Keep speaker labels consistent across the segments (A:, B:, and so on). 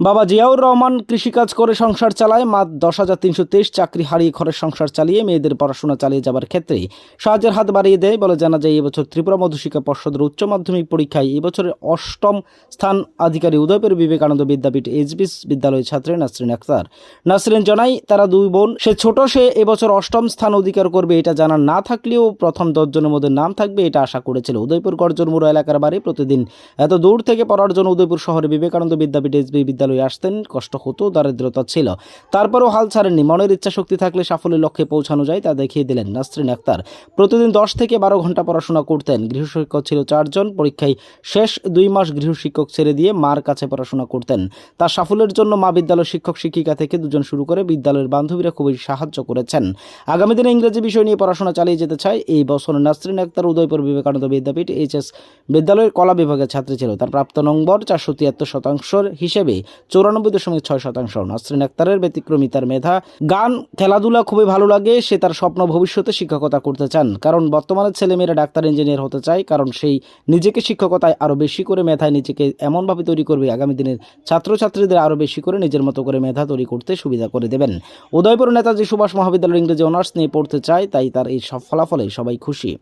A: বাবা জিয়াউর রহমান কৃষিকাজ করে সংসার চালায় মা দশ হাজার তিনশো তেইশ চাকরি হারিয়ে ঘরের সংসার চালিয়ে মেয়েদের পড়াশোনা চালিয়ে যাবার ক্ষেত্রে সাহায্যের হাত বাড়িয়ে দেয় বলে জানা যায়। এবছর ত্রিপুরা মধুশিক্ষা পর্ষদের উচ্চ মাধ্যমিক পরীক্ষায় এবছরের অষ্টম স্থান আধিকারী উদয়পুর বিবেকানন্দ বিদ্যাপীঠ এইচবিস বিদ্যালয়ের ছাত্রী নাসরিন আক্তার নাসরিন জানাই তারা দুই বোন, সে ছোট, সে এবছর অষ্টম স্থান অধিকার করবে এটা জানা না থাকলেও প্রথম দশজনের মধ্যে নাম থাকবে এটা আশা করেছিল উদয়পুর গর্জনমুড়া এলাকার বাড়ি। প্রতিদিন এত দূর থেকে পড়ার জন্য উদয়পুর শহরে বিবেকানন্দ বিদ্যাপীঠ এসবি বিদ্যালয়ে আসতেন, কষ্ট হতো, দারিদ্রতা ছিল। তারপরেও হাল ছাড়েননি। মনের ইচ্ছা শক্তি থাকলে সাফল্যের লক্ষ্যে পৌঁছানো যায়, তা দেখিয়ে দিলেন নাসরিন আক্তার প্রতিদিন দশ থেকে বারো ঘণ্টা পড়াশোনা করতেন। গৃহশিক্ষক ছিল চারজন, পরীক্ষায় শেষ দুই মাস গৃহশিক্ষক ছেড়ে দিয়ে মার কাছে পড়াশোনা করতেন। তার সাফল্যের জন্য মা বিদ্যালয় শিক্ষক, শিক্ষিকা থেকে দুজন শুরু করে বিদ্যালয়ের বান্ধবীরা খুবই সাহায্য করেছেন। আগামী দিনে ইংরেজি বিষয় নিয়ে পড়াশোনা চালিয়ে যেতে চায় এই বছর নাসরিন আক্তার উদয়পুর বিবেকানন্দ বিদ্যাপীঠ, এইচএস বিদ্যালয়ের কলা বিভাগের ছাত্রী ছিল। তার প্রাপ্ত নম্বর চারশো তিয়াত্তর শতাংশের হিসেবে চৌরানব্বই দশমিক ছয় শতাংশ। নাসরিন আক্তারের ব্যতিক্রমী তার মেধা। গান, খেলাধুলা খুবই ভালো লাগে, সে তার স্বপ্ন ভবিষ্যতে শিক্ষকতা করতে চান। কারণ বর্তমানে ছেলেমেয়েরা ডাক্তার, ইঞ্জিনিয়ার হতে চায়, কারণ সেই নিজেকে শিক্ষকতায় আরও বেশি করে মেধায় নিজেকে এমনভাবে তৈরি করবে আগামী দিনের ছাত্রছাত্রীদের আরও বেশি করে নিজের মতো করে মেধা তৈরি করতে সুবিধা করে দেবেন। উদয়পুর নেতাজি সুভাষ মহাবিদ্যালয়ের ইংরেজি অনার্স নিয়ে পড়তে চায়, তাই তার এই সব ফলাফলে সবাই খুশি।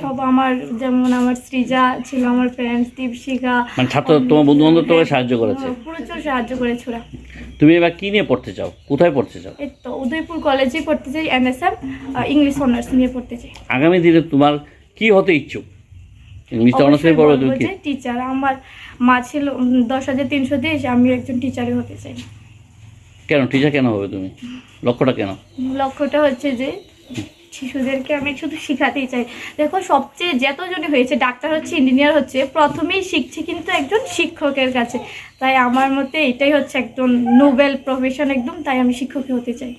B: সব আমার যেমন আমার সৃজা ছিল আমার ফ্রেন্ডস দীপশিখা।
C: মানে ছাত্র তোমার বন্ধু বান্ধব তোমাকে সাহায্য করেছে?
B: প্রচুর সাহায্য করেছে ওরা।
C: তুমি এবার কি নিয়ে পড়তে চাও? কোথায় পড়তে চাও?
B: এই তো উদয়পুর কলেজে পড়তে চাই এমএসএম ইংলিশ অনার্স নিয়ে পড়তে চাই।
C: আগামী দিনে তোমার কি হতে ইচ্ছুক? ইংলিশটা অনার্স নিয়ে পড়বে তুমি কি?
B: টিচার আমার মা ছিল দশ হাজার তিনশো তেইশ আমি একজন টিচারই হতে চাই।
C: কেন টিচার কেন হবে তুমি? লক্ষ্যটা কেন?
B: লক্ষ্যটা হচ্ছে যে শিশুদেরকে আমি শুধু শেখাতেই চাই। দেখো, সবচেয়ে যতজনই হয়েছে, ডাক্তার হচ্ছে ইঞ্জিনিয়ার হচ্ছে, প্রথমেই শিখছে কিন্তু একজন শিক্ষকের কাছে। তাই আমার মতে এটাই হচ্ছে একজন নোবেল প্রফেশন একদম, তাই আমি শিক্ষকই হতে চাই।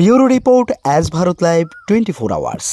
D: Bureau report as Bharat live twenty four hours.